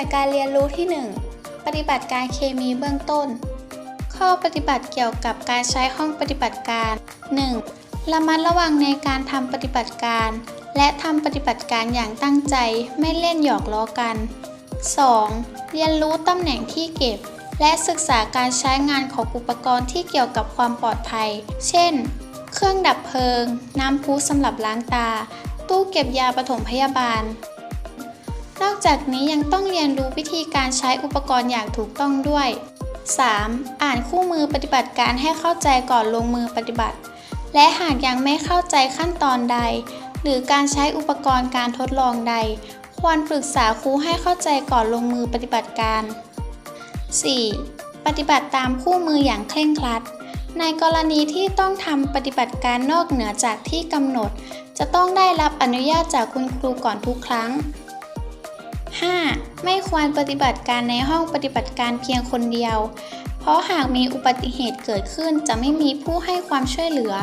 น่วยการเรียนรู้ที่ 1 ปฏิบัติการเคมีเบื้องต้น ข้อปฏิบัติเกี่ยวกับการใช้ห้องปฏิบัติการ 1. ระมัดระวังในการทำปฏิบัติการ และทำปฏิบัติการอย่างตั้งใจไม่เล่นหยอกล้อกัน 2. เรียนรู้ตำแหน่งที่เก็บ และศึกษาการใช้งานของอุปกรณ์ที่เกี่ยวกับความปลอดภัย เช่น เครื่องดับเพลิง น้ำพุสำหรับล้างตา ตู้เก็บยาปฐมพยาบาล อกจากนี้ยังต้องเรียนรู้วิธีการใช้อุปกรณ์อย่างถูกต้องด้วย 3. อ่านคู่มือปฏิบัติการให้เข้าใจก่อนลงมือปฏิบัติ และหากยังไม่เข้าใจขั้นตอนใด หรือการใช้อุปกรณ์การทดลองใด ควรปรึกษาครูให้เข้าใจก่อนลงมือปฏิบัติการ 4. ปฏิบัติตามคู่มืออย่างเคร่งครัด ในกรณีที่ต้องทำปฏิบัติการนอกเหนือจากที่กำหนด จะต้องได้รับอนุญาตจากคุณครูก่อนทุกครั้ง 5. ไม่ควรปฏิบัติการในห้องปฏิบัติการเพียงคนเดียว เพราะหากมีอุบัติเหตุเกิดขึ้นจะไม่มีผู้ให้ความช่วยเหลือ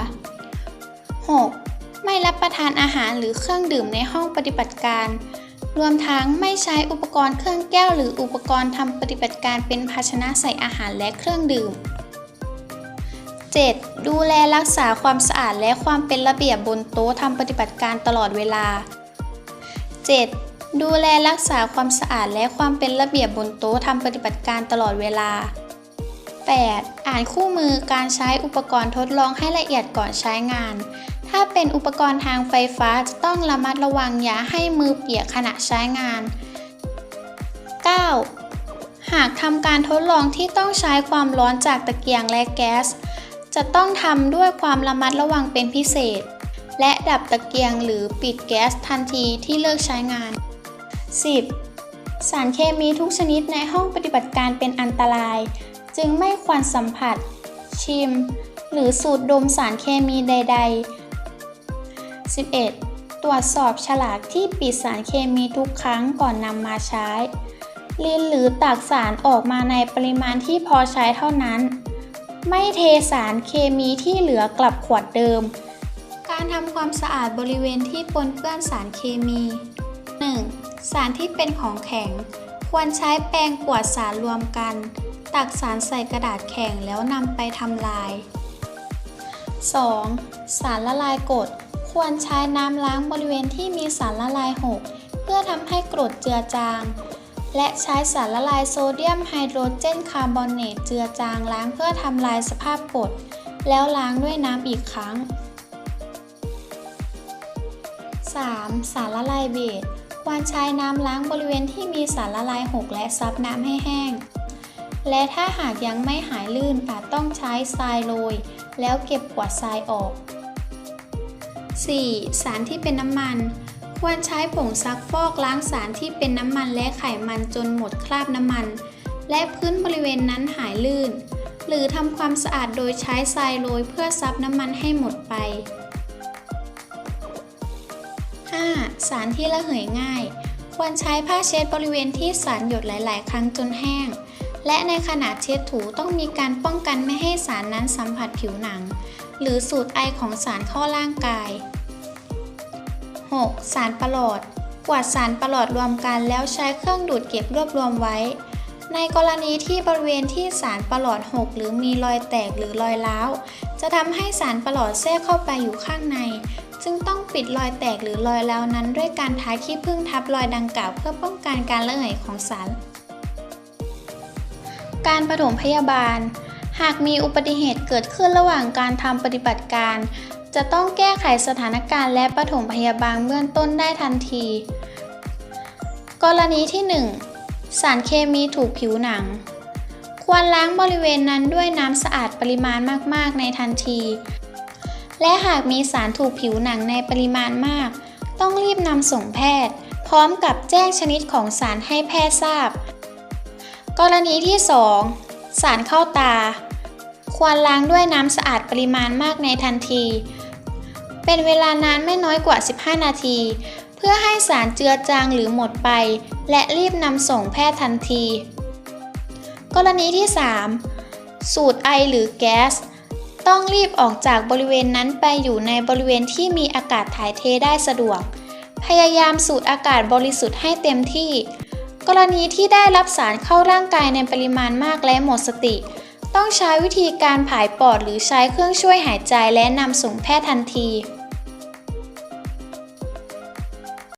6. ไม่รับประทานอาหารหรือเครื่องดื่มในห้องปฏิบัติการ รวมทั้งไม่ใช้อุปกรณ์เครื่องแก้วหรืออุปกรณ์ทำปฏิบัติการเป็นภาชนะใส่อาหารและเครื่องดื่ม 7. ดูแลรักษาความสะอาดและความเป็นระเบียบบนโต๊ะทำปฏิบัติการตลอดเวลา 7. ดูแลรักษาความสะอาดและความเป็นระเบียบบนโต๊ะทำปฏิบัติการตลอดเวลา 8. อ่านคู่มือการใช้อุปกรณ์ทดลองให้ละเอียดก่อนใช้งาน ถ้าเป็นอุปกรณ์ทางไฟฟ้าจะต้องระมัดระวังอย่าให้มือเปียกขณะใช้งาน 9. หากทำการทดลองที่ต้องใช้ความร้อนจากตะเกียงและแก๊ส จะต้องทำด้วยความระมัดระวังเป็นพิเศษ และดับตะเกียงหรือปิดแก๊สทันทีที่เลิกใช้งาน 10. สารเคมีทุกชนิดในห้องปฏิบัติการเป็นอันตราย จึงไม่ควรสัมผัส ชิม หรือสูดดมสารเคมีใด ๆ 11. ตรวจสอบฉลากที่ปิดสารเคมีทุกครั้งก่อนนำมาใช้ลินหรือตักสารออกมาในปริมาณที่พอใช้เท่านั้น ไม่เทสารเคมีที่เหลือกลับขวดเดิม การทำความสะอาดบริเวณที่ปนเปื้อนสารเคมี 1. สารที่เป็นของแข็ง ควรใช้แปรงกวาดสารรวมกัน ตักสารใส่กระดาษแข็งแล้วนำไปทำลาย 2. สารละลายกรดควรใช้น้ำล้างบริเวณที่มีสารละลายหกเพื่อทำให้กรดเจือจาง และใช้สารละลายโซเดียมไฮโดรเจนคาร์บอเนตเจือจางล้างเพื่อทำลายสภาพกรดแล้วล้างด้วยน้ำอีกครั้ง 3. สารละลายเบส ควรใช้น้ำล้างบริเวณที่มีสารละลายหกและซับน้ำให้แห้ง และถ้าหากยังไม่หายลื่นอาจต้องใช้ทรายโรย แล้วเก็บกวาดทรายออก 4. สารที่เป็นน้ำมัน ควรใช้ผงซักฟอกล้างสารที่เป็นน้ำมันและไขมันจนหมดคราบน้ำมัน และพื้นบริเวณนั้นหายลื่น หรือทำความสะอาดโดยใช้ทรายโรยเพื่อซับน้ำมันให้หมดไป 5. สารที่ระเหยง่าย ควรใช้ผ้าเช็ดบริเวณที่สารหยดหลาย ๆ ครั้งจนแห้ง และในขณะเช็ดถูต้องมีการป้องกันไม่ให้สารนั้นสัมผัสผิวหนัง หรือสูดไอของสารเข้าร่างกาย 6. สารประหลอด กวาดสารประหลอดรวมกันแล้วใช้เครื่องดูดเก็บรวบรวมไว้ ในกรณีที่บริเวณที่สารประหลอดหกหรือมีรอยแตกหรือรอยร้าว จะทำให้สารประหลอดแทรกเข้าไปอยู่ข้างใน จึงต้อง ปิดรอยแตกหรือรอยร้าวนั้น ด้วยการทาขี้ผึ้งทับรอยดังกล่าวเพื่อป้องกันการระเหยของสาร การปฐมพยาบาล หากมีอุบัติเหตุเกิดขึ้นระหว่างการทำปฏิบัติการ จะต้องแก้ไขสถานการณ์และปฐมพยาบาลเบื้องต้นได้ทันที กรณีที่ 1 สารเคมีถูกผิวหนัง ควรล้างบริเวณนั้นด้วยน้ำสะอาดปริมาณมาก ๆ ในทันที และหากมีสารถูกผิวหนังในปริมาณมาก ต้องรีบนำส่งแพทย์ พร้อมกับแจ้งชนิดของสารให้แพทย์ทราบ กรณีที่ 2 สารเข้าตา ควรล้างด้วยน้ำสะอาดปริมาณมากในทันที เป็นเวลานานไม่น้อยกว่า 15 นาที เพื่อให้สารเจือจางหรือหมดไป และรีบนำส่งแพทย์ทันที กรณีที่ 3 สูดไอหรือแก๊ส ต้องรีบออกจากบริเวณนั้นไปอยู่ในบริเวณที่มีอากาศถ่ายเทได้สะดวก พยายามสูดอากาศบริสุทธิ์ให้เต็มที่ กรณีที่ได้รับสารเข้าร่างกายในปริมาณมากและหมดสติ ต้องใช้วิธีการผายปอดหรือใช้เครื่องช่วยหายใจและนำส่งแพทย์ทันที